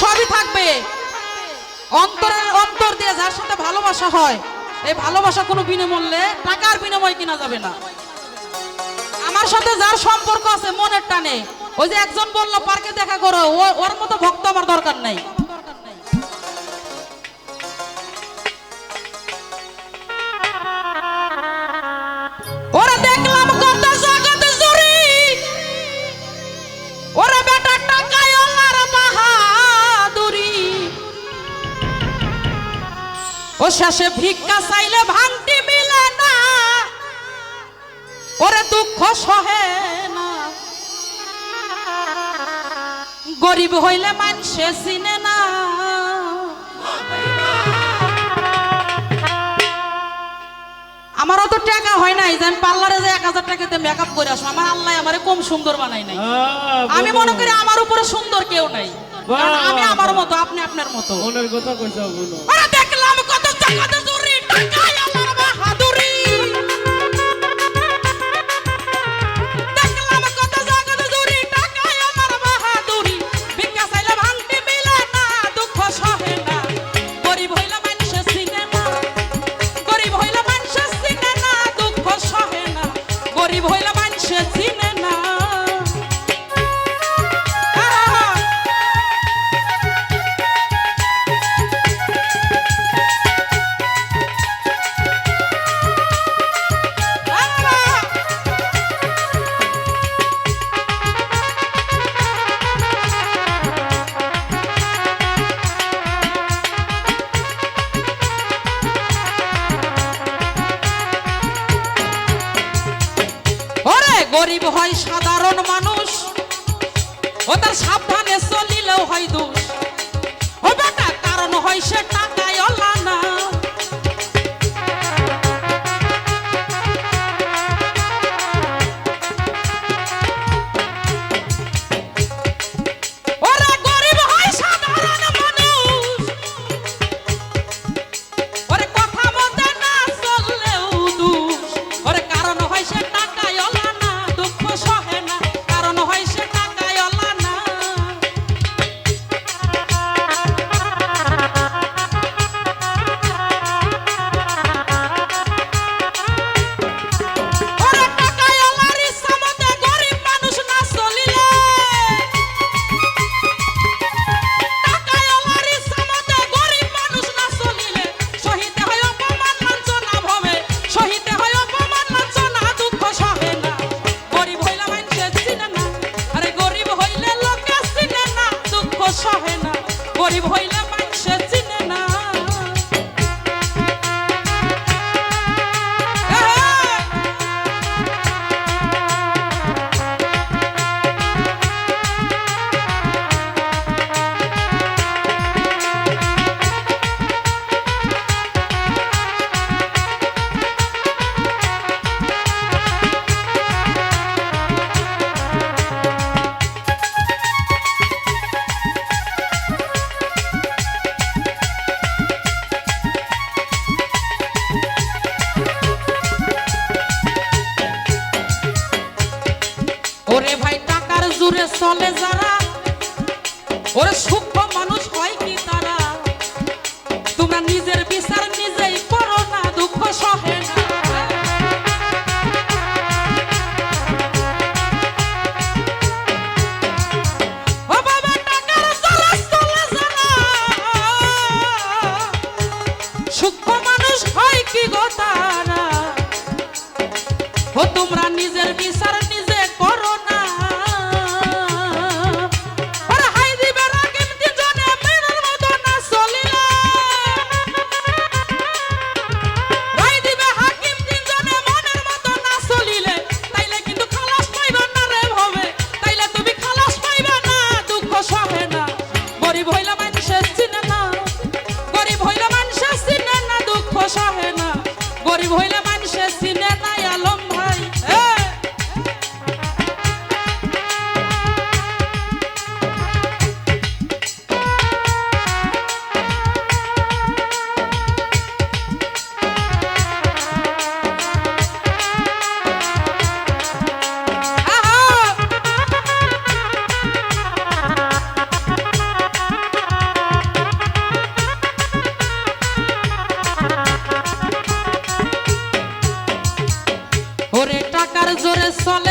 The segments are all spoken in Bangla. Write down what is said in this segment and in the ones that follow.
সবই থাকবে। অন্তরের অন্তর দিয়ে যার সাথে ভালোবাসা হয়, এই ভালোবাসা কোনো বিনামূল্যে টাকার বিনিময় কিনা যাবে না। আমার সাথে যার সম্পর্ক আছে, মনের টানে। ওই যে একজন বলল, পার্কে দেখা করো। ওর মতো ভক্ত আমার দরকার নাই। ও শেষে ভিক্ষা চাইলে ভাঙটি মিলে না। ওরে দুঃখ সহে না। গরিব হইলে মানুষে চিনে না। আমারও তো টাকা হয় নাই যে আমি পার্লারে যে এক হাজার টাকাতে মেকআপ করে আসব আমার আল্লাহ আমার কম সুন্দর বানাই নাই। আমি মনে করি আমার উপরে সুন্দর কেউ নাই। আমি আমার মতো আপনি আপনার মতো। কথা কইসা দেখলাম কত ¡Cállate, zurrita! ¡Cállate! হয় সাধারণ মানুষ। জুড়ে চলে যারা ওরে সুখ vuela. só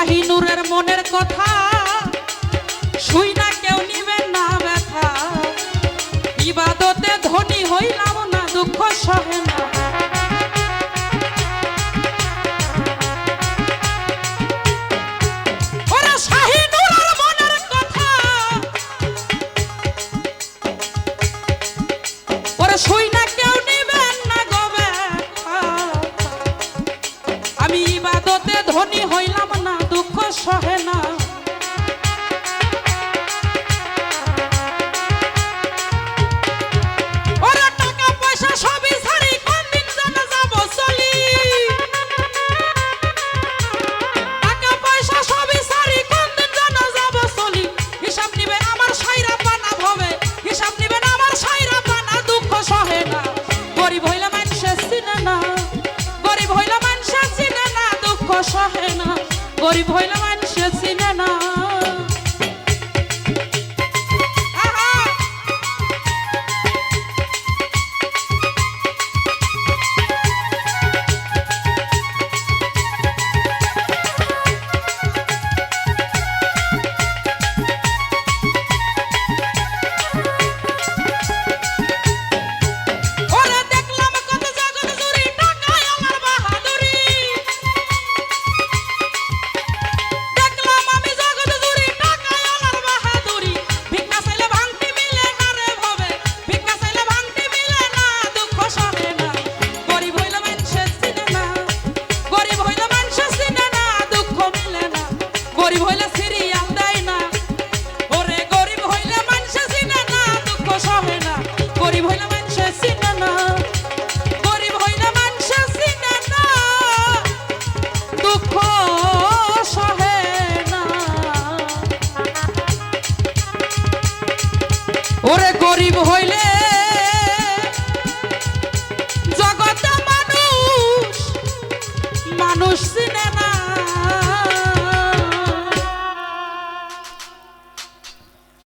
শাহিনুরের মনের কথা। শুই না কেউ নিবেন না ব্যথা। ইবাদতে ধনী হইলাম না, দুঃখ সহে না। চিনে না। গরিব হইলা মানুষ চিনে না, দুঃখ সহে না। গরিব হইলা মানুষ চিনে না। গরিব হইলে সিরিয়াল দেয় না। ওরে গরিব হইলে মানুষে চিনে না দুঃখ সহে না। গরিব হইলে মানুষে চিনে না গরিব হইলে মানুষে চিনে না দুঃখ সহে না। ওরে গরিব হইলে